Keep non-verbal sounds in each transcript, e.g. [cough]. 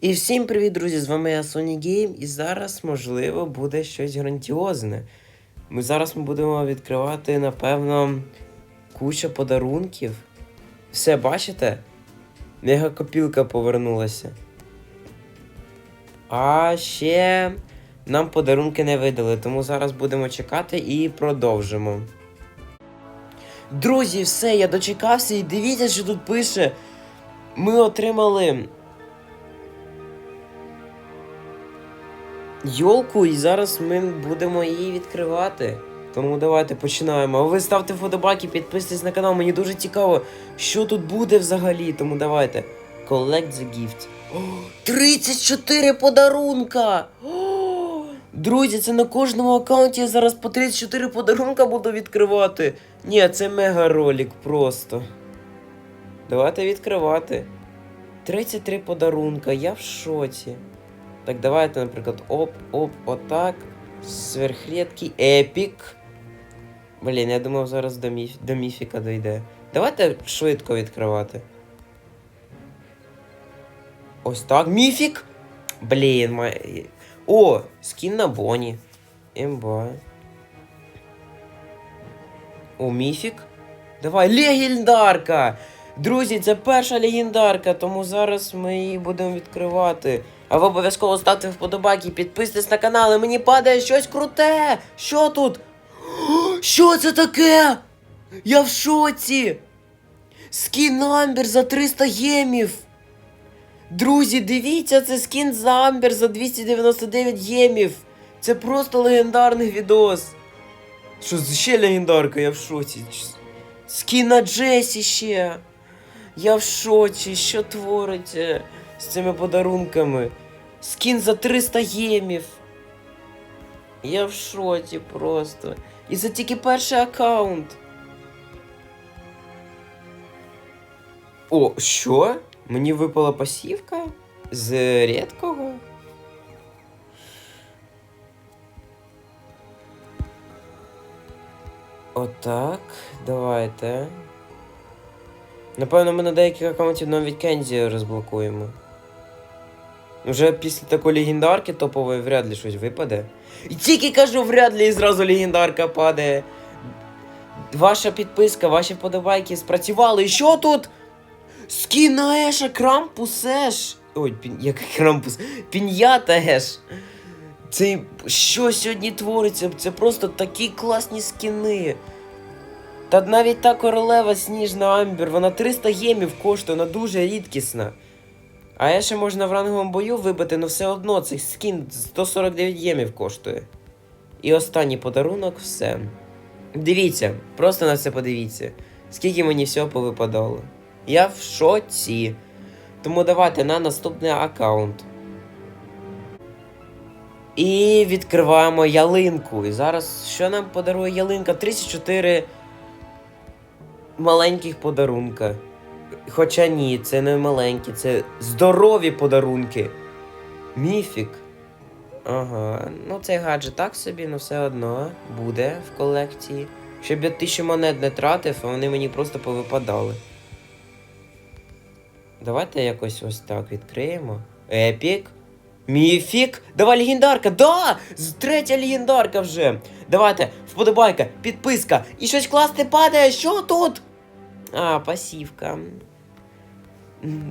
І всім привіт, друзі! З вами я Sony Game, і зараз, можливо, буде щось грандіозне. Ми зараз ми будемо відкривати, напевно, куча подарунків. Все, бачите? Мегакопілка повернулася. А ще нам подарунки не видали, тому зараз будемо чекати і продовжимо. Друзі, все, я дочекався і дивіться, що тут пише. Ми отримали Йолку, і зараз ми будемо її відкривати. Тому давайте починаємо. А ви ставте вподобайки, підписуйтесь на канал. Мені дуже цікаво, що тут буде взагалі. Тому давайте. Collect the gift. О, 34 подарунка! Друзі, це на кожному аккаунті я зараз по 34 подарунка буду відкривати. Ні, це мега ролик просто. Давайте відкривати. 33 подарунка, я в шоці. Так, давайте, наприклад, оп, оп, отак. Сверхрідкий епік. Блін, я думав, зараз до, міф... до міфіка дойде. Давайте швидко відкривати. Ось так. Міфік! Блін, май... О, скін на Боні. Емба. О, міфік. Давай, легендарка! Друзі, це перша легендарка, тому зараз ми її будемо відкривати. А ви обов'язково ставте вподобайки, підписуйтесь на канал, і мені падає щось круте. Що тут? [gasps] Що це таке? Я в шоці. Скін Амбер за 300 ємів. Друзі, дивіться, це скін за Амбер за 299 ємів. Це просто легендарний відос. Що ще легендарка, я в шоці. Скін на Джесі ще. Я в шоці, що твориться з цими подарунками. Скін за 300 ємів. Я в шоці просто. І це тільки перший аккаунт. О, що? Мені випала пасівка? З рідкого? Отак, давайте. Напевно, ми на деяких аккаунтів навіть Кензі розблокуємо. Вже після такої легендарки топової вряд ли щось випаде. І тільки кажу, вряд ли і зразу легендарка падає. Ваша підписка, ваші вподобайки спрацювали. І що тут? Скін на Еша, Крампус Еш. Ой, пін... як Крампус. Пін'ята Еш. Це що сьогодні твориться? Це просто такі класні скіни. Та навіть та королева сніжна Амбер, вона 300 ємів коштує, вона дуже рідкісна. А ще можна в ранговому бою вибити, але все одно цей скін 149 ємів коштує. І останній подарунок все. Дивіться, просто на це подивіться. Скільки мені всього повипадало. Я в шоці. Тому давайте на наступний аккаунт. І відкриваємо ялинку. І зараз що нам подарує ялинка? 34 маленьких подарунка. Хоча ні, це не маленькі, це здорові подарунки. Міфік. Ага, ну цей гаджет так собі, але все одно буде в колекції. Щоб я тисячу монет не тратив, а вони мені просто повипадали. Давайте якось ось так відкриємо. Епік. Міфік. Давай легендарка. Да! Третя легендарка вже. Давайте, вподобайка, підписка. І щось класне падає. Що тут? А, пасівка.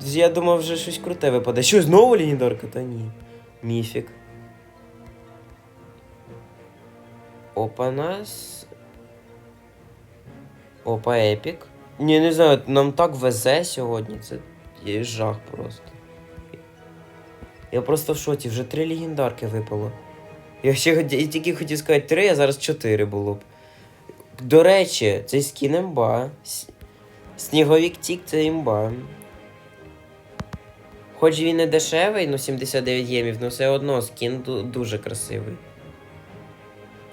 Я думав, вже щось круте випаде. Що, знову легендарка? Та ні. Міфік. Опа нас. Опа, епік. Ні, не знаю, нам так везе сьогодні. Це є жах просто. Я просто в шоці, вже три легендарки випало. Я ще я тільки хотів сказати три, а зараз чотири було б. До речі, цей скін імба. Сніговік Тік це імба. Хоч він не дешевий, ну 79 ємів, але все одно скін дуже красивий.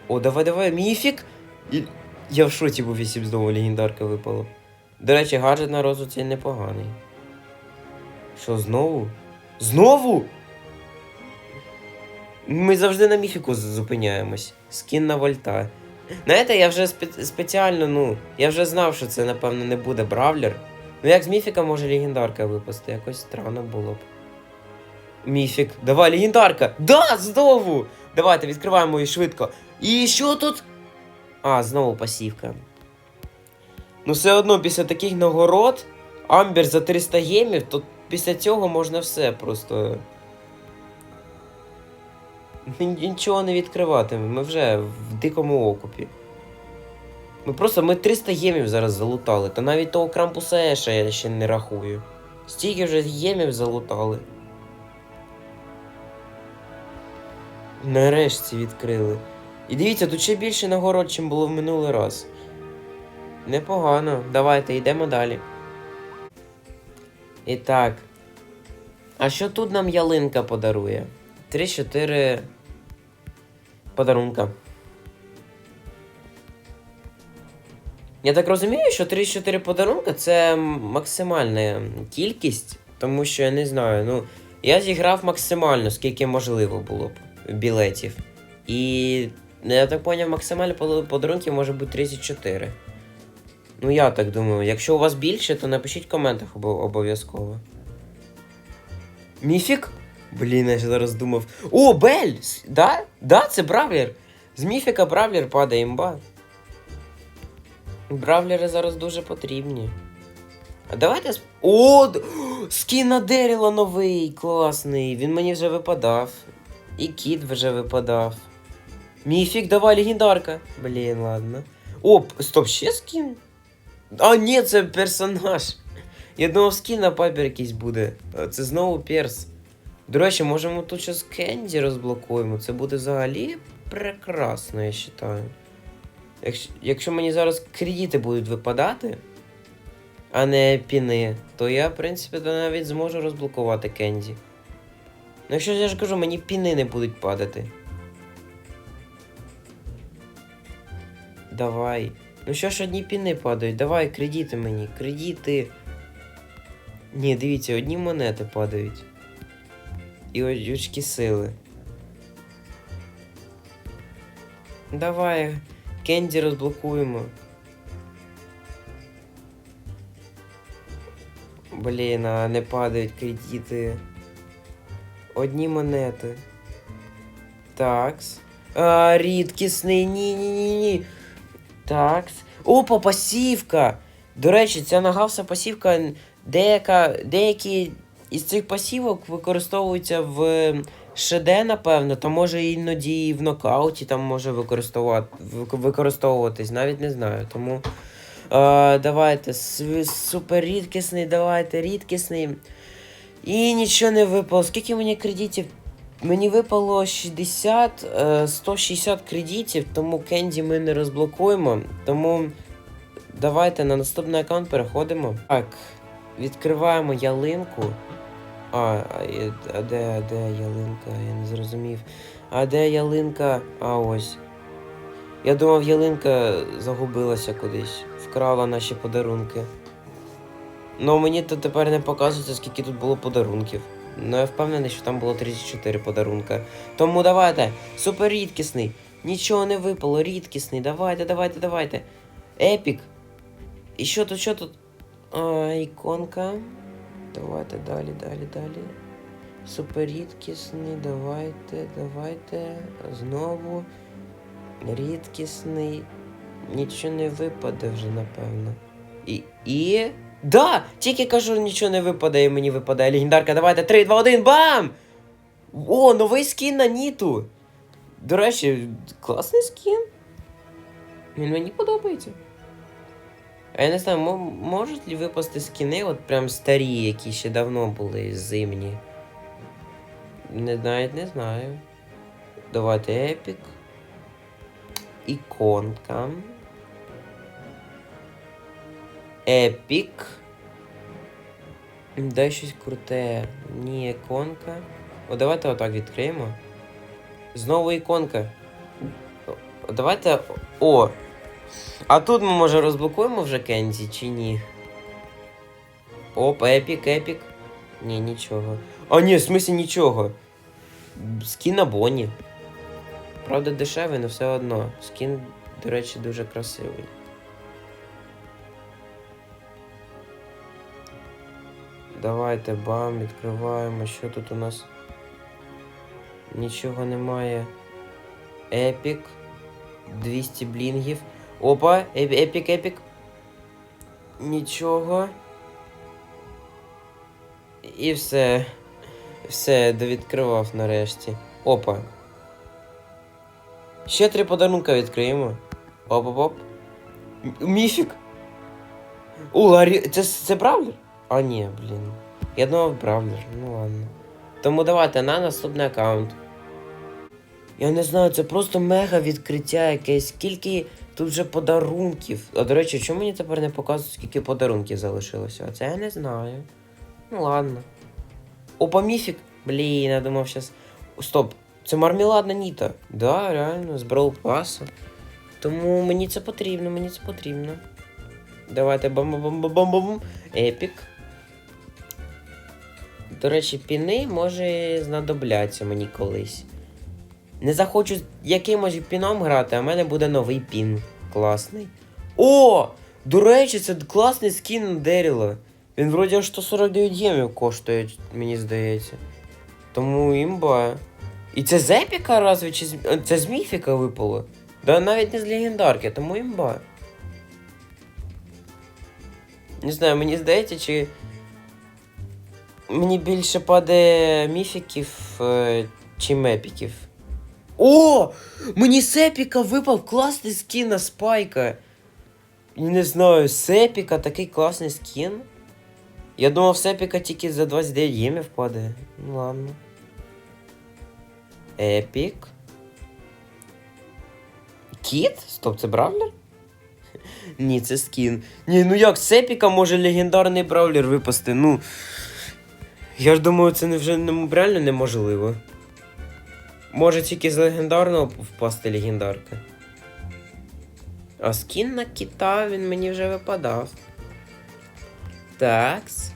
О, давай, давай, міфік! Я в шоці був, якщо б знову легендарка випала. До речі, гаджет на розу цей непоганий. Що, знову? Знову? Ми завжди на міфіку зупиняємось. Скін на вольта. Знаєте, я вже спе- спеціально, ну, я вже знав, що це, напевно, не буде бравлер. Ну як з міфіка може легендарка випасти, якось странно було б. Міфік. Давай, легендарка. Да, знову! Давайте відкриваємо її швидко. І що тут? А, знову пасівка. Ну, все одно, після таких нагород, Амбер за 300 гемів, то після цього можна все просто. Ні- Нічого не відкриватиме, ми вже в дикому окупі. Ми просто ми 300 гемів зараз залутали, та навіть того крампуса Еша я ще не рахую. Стільки вже гемів залутали. Нарешті відкрили. І дивіться, тут ще більше нагород, чим було в минулий раз. Непогано. Давайте йдемо далі. І так. А що тут нам ялинка подарує? 3-4 подарунка. Я так розумію, що 3-4 подарунка це максимальна кількість, тому що я не знаю, ну. Я зіграв максимально, скільки можливо було б білетів. І ну, я так поняв, максимально под- подарунків може бути 34. Ну, я так думаю. Якщо у вас більше, то напишіть в коментах обо- обов'язково. Міфік? Блін, я зараз думав. О, Бель! Да? Да, це Бравлер. З міфіка Бравлер падає імба. Бравлери зараз дуже потрібні. А давайте. О! Скін на Деріла новий, класний. Він мені вже випадав. І кіт вже випадав. Міфік, давай легендарка. Блін, ладно. О, стоп, ще скін? А, ні, це персонаж. Я думав, скін на папір якийсь буде. Це знову перс. До речі, можемо тут щось Кенді розблокуємо. Це буде взагалі прекрасно, я вважаю. Якщо, якщо мені зараз кредити будуть випадати, а не піни, то я, в принципі, навіть зможу розблокувати Кенді. Ну, якщо я ж кажу, мені піни не будуть падати. Давай. Ну що ж одні піни падають? Давай, кредити мені, кредити. Ні, дивіться, одні монети падають. І о- очки сили. Давай, Кенді розблокуємо. Блін, а не падають кредити. Одні монети. Такс. А, рідкісний. Ні-ні-ні-ні. Такс. Опа, пасівка! До речі, ця нагавса пасівка деяка, деякі із цих пасівок використовуються в ШД, напевно, та може іноді і в нокауті там може використовувати, використовуватись, навіть не знаю. Тому е, давайте, с- супер рідкісний, давайте, рідкісний. І нічого не випало. Скільки мені кредитів? Мені випало 60, е, 160 кредитів, тому Кенді ми не розблокуємо. Тому давайте на наступний аккаунт переходимо. Так, відкриваємо ялинку. А, а, де, де ялинка? Я не зрозумів. А де ялинка? А ось. Я думав, ялинка загубилася кудись, вкрала наші подарунки. Ну мені то тепер не показується, скільки тут було подарунків. Ну я впевнений, що там було 34 подарунка. Тому давайте, супер рідкісний. Нічого не випало, рідкісний. Давайте, давайте, давайте. Епік. І що тут, що тут? А, іконка. Давайте далі, далі, далі. Супер рідкісний, давайте, давайте. Знову. Рідкісний. Нічого не випаде вже, напевно. І. І. Да! Тільки кажу, нічого не випаде, і мені випадає легендарка. Давайте 3, 2, 1, бам! О, новий скін на Ніту! До речі, класний скін. Він мені подобається. А я не знаю, мо- можуть ли випасти скіни, от прям старі, які ще давно були зимні. Не навіть не знаю. Давайте епік. Іконка. Епік. Дай щось круте. Ні, іконка. О, давайте отак відкриємо. Знову іконка. Давайте. О! А тут ми може розблокуємо вже Кензі чи ні? Оп, епік, епік. Ні, нічого. А ні, в смислі нічого. Скін на Бонні. Правда, дешевий, але все одно. Скін, до речі, дуже красивий. Давайте бам, відкриваємо. Що тут у нас? Нічого немає. Епік. 200 блінгів. Опа, еп- епік, епік. Нічого. І все. Все, довідкривав нарешті. Опа. Ще три подарунка відкриємо. Оп-оп-оп. Міфік. У, Ларі... Це, це бравлер? А ні, блін. Я думав бравлер. Ну ладно. Тому давайте на наступний аккаунт. Я не знаю, це просто мега відкриття якесь. Скільки тут вже подарунків. А до речі, чому мені тепер не показують, скільки подарунків залишилося? А це я не знаю. Ну ладно. Опа, міфік. Блін, я думав щас. Стоп, це мармеладна ніта. Да, реально, з Brawl Pass. Тому мені це потрібно, мені це потрібно. Давайте бам бам бам бам бам Епік. До речі, піни може знадобляться мені колись. Не захочу якимось піном грати, а в мене буде новий пін. Класний. О! До речі, це класний скін Деріла. Він вроді аж 149 гемів коштує, мені здається. Тому імба. І це з епіка разве? Чи з... е, це з міфіка випало? Да навіть не з легендарки, тому імба. Не знаю, мені здається, чи. Мені більше падає міфіків, е, чим епіків. О! Мені з епіка випав класний скін на спайка. Не знаю, з епіка такий класний скін. Я думав, з епіка тільки за 29 гемів падає. Ну ладно. Епік. Кіт? Стоп, це бравлер? [laughs] Ні, це скін. Ні, ну як з епіка може легендарний бравлер випасти? Ну. Я ж думаю, це не вже реально неможливо. Може тільки з легендарного впасти легендарка. А скін на кита він мені вже випадав. Такс.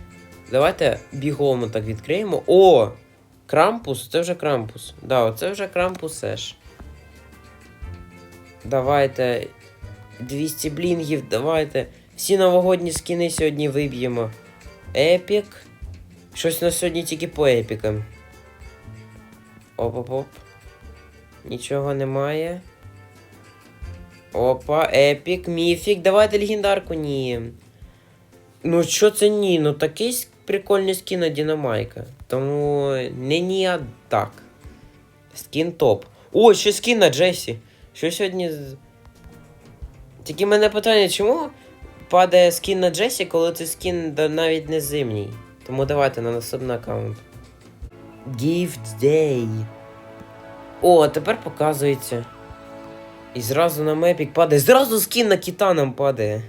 Давайте бігом так відкриємо. О! Крампус, це вже крампус. Да, оце вже крампус Еш. Давайте. 200 блінгів, давайте. Всі новогодні скіни сьогодні виб'ємо. Епік. Щось на сьогодні тільки по епікам. Оп-оп-оп. Нічого немає. Опа, епік, міфік. Давайте легендарку ні. Ну що це ні? Ну такий прикольний скін на Дінамайка. Тому не ні, а так. Скін топ. О, ще скін на Джесі. Що сьогодні. Тільки мене питання, чому падає скін на Джесі, коли це скін навіть не зимній? Тому давайте на наступний аккаунт. Gift Day. О, тепер показується. І зразу на мепік падає. Зразу скін на кіта падає.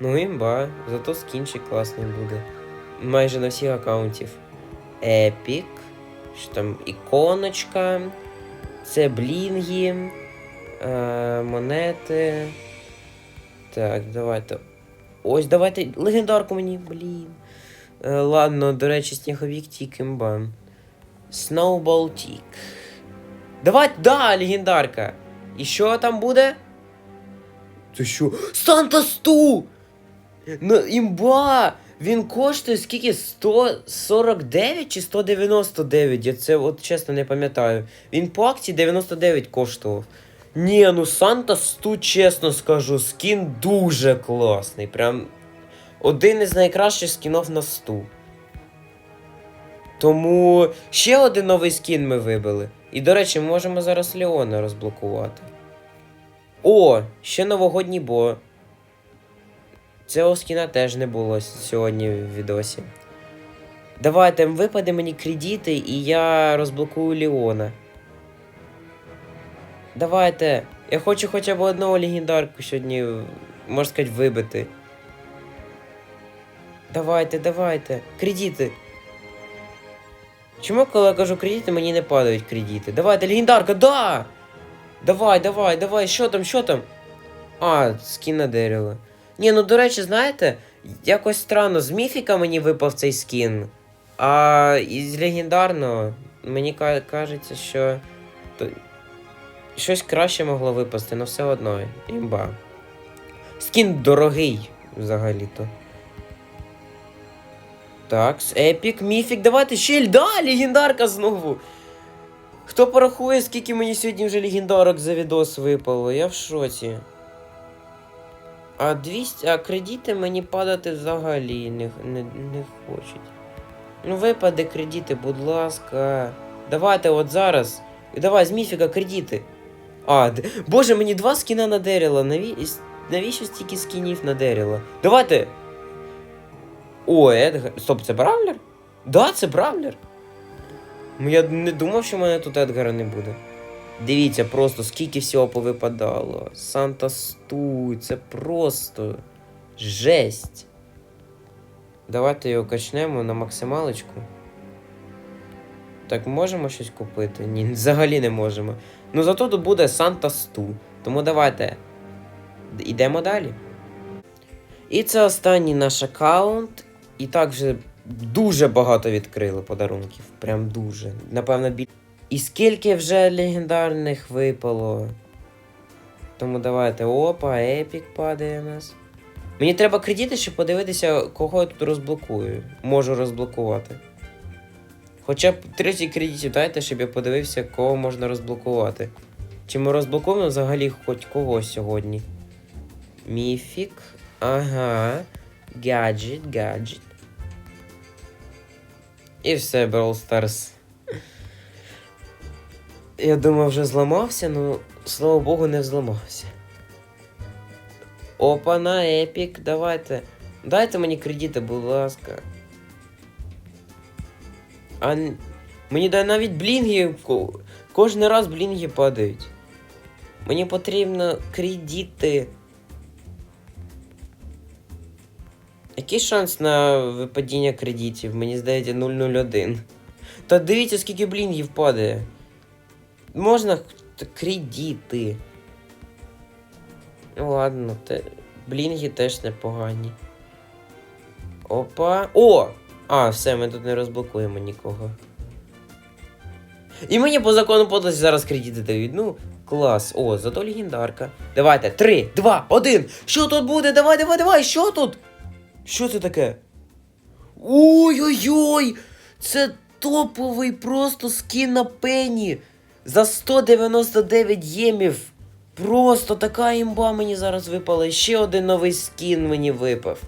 Ну імба, зато скінчик класний буде. Майже на всіх аккаунтів. Епік. Що там іконочка. Це блінги. Е, монети. Так, давайте. Ось, давайте. Легендарку мені, блін. Е, ладно, до речі, сніговік тік імба. Snowball тік. Давайте, да, легендарка. І що там буде? Це що? Санта Сту! Ну, імба! Він коштує скільки? 149 чи 199? Я це от чесно не пам'ятаю. Він по акції 99 коштував. Ні, ну Санта Сту, чесно скажу, скін дуже класний. Прям один із найкращих скінів на сту. Тому ще один новий скін ми вибили. І, до речі, ми можемо зараз Леона розблокувати. О, ще новогодній бо. Цього скіна теж не було сьогодні в відосі. Давайте випаде мені кредити, і я розблокую Леона. Давайте. Я хочу хоча б одного легендарку сьогодні, можна сказати, вибити. Давайте, давайте. Кредити. Чому, коли я кажу кредити, мені не падають кредити? Давайте, легендарка, да! Давай, давай, давай, що там, що там? А, скін на дерево. Ні, ну до речі, знаєте, якось странно, з міфіка мені випав цей скін. А із легендарного мені кажеться, що то... щось краще могло випасти, але все одно. Імба. Скін дорогий взагалі-то. Так, епік, міфік, давайте ще й- да, легендарка знову. Хто порахує, скільки мені сьогодні вже легендарок за відос випало? Я в шоці. А 200, а кредити мені падати взагалі не, не, не хочуть. Ну випаде кредити, будь ласка. Давайте от зараз. Давай, з міфіка кредити. А, д... Боже, мені два скіна надерило. Наві... іс- Навіщо стільки скінів надерило? Давайте. О, Едгар. Стоп, це Бравлер? Да, це Бравлер. Ну, Я не думав, що в мене тут Едгара не буде. Дивіться, просто скільки всього повипадало. Санта Стуй, це просто жесть. Давайте його качнемо на максималочку. Так, можемо щось купити? Ні, [laughs] взагалі не можемо. Ну зато тут буде Санта Сту. Тому давайте. Йдемо далі. І це останній наш аккаунт. І так вже дуже багато відкрили подарунків. Прям дуже. Напевно, біль... І скільки вже легендарних випало. Тому давайте. Опа, епік падає у нас. Мені треба кредити, щоб подивитися, кого я тут розблокую. Можу розблокувати. Хоча б 30 кредитів дайте, щоб я подивився, кого можна розблокувати. Чи ми розблокуємо взагалі хоч когось сьогодні? Міфік. Ага. Гаджет, гаджет. І все, Brawl Stars. Я думав, вже зламався, ну, слава Богу, не взламався. Опа, на епік, давайте. Дайте мені кредити, будь ласка. А мені дай навіть блінги. ко- Кожен раз блінги падають. Мені потрібно кредити. Який шанс на випадіння кредитів? Мені здається 001. Та дивіться, скільки блінгів падає. Можна кредити. Ладно, те... блінги теж непогані. Опа. О! А, все, ми тут не розблокуємо нікого. І мені по закону подлості зараз кредити дають. Ну, клас. О, зато легендарка. Давайте, три, два, один. Що тут буде? Давай, давай, давай, що тут? Що це таке? Ой-ой-ой! Це топовий просто скін на пені. За 199 ємів. Просто така імба мені зараз випала. Ще один новий скін мені випав.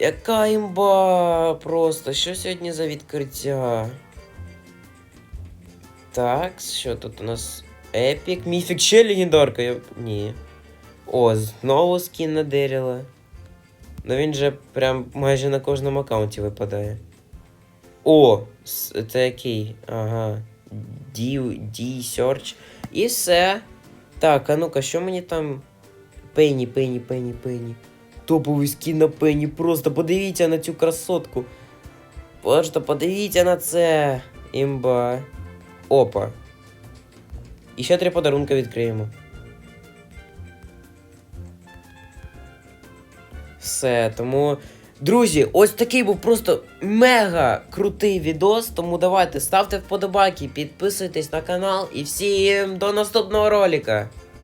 Яка імба просто. Що сьогодні за відкриття? Так, що тут у нас? Епік, міфік, ще легендарка. Я... Ні. О, знову скін на Деріла. Ну він же прям майже на кожному аккаунті випадає. О! Це який? Ага. D, D Search. І все. Так, а ну-ка, що мені там. Пенні, пенні, пенні, пенні. Топовий скін на пенні. Просто подивіться на цю красотку. Просто подивіться на це. Імба. Опа. І ще три подарунки відкриємо. Все, тому. Друзі, ось такий був просто мега крутий відос. Тому давайте ставте вподобайки, підписуйтесь на канал і всім до наступного ролика.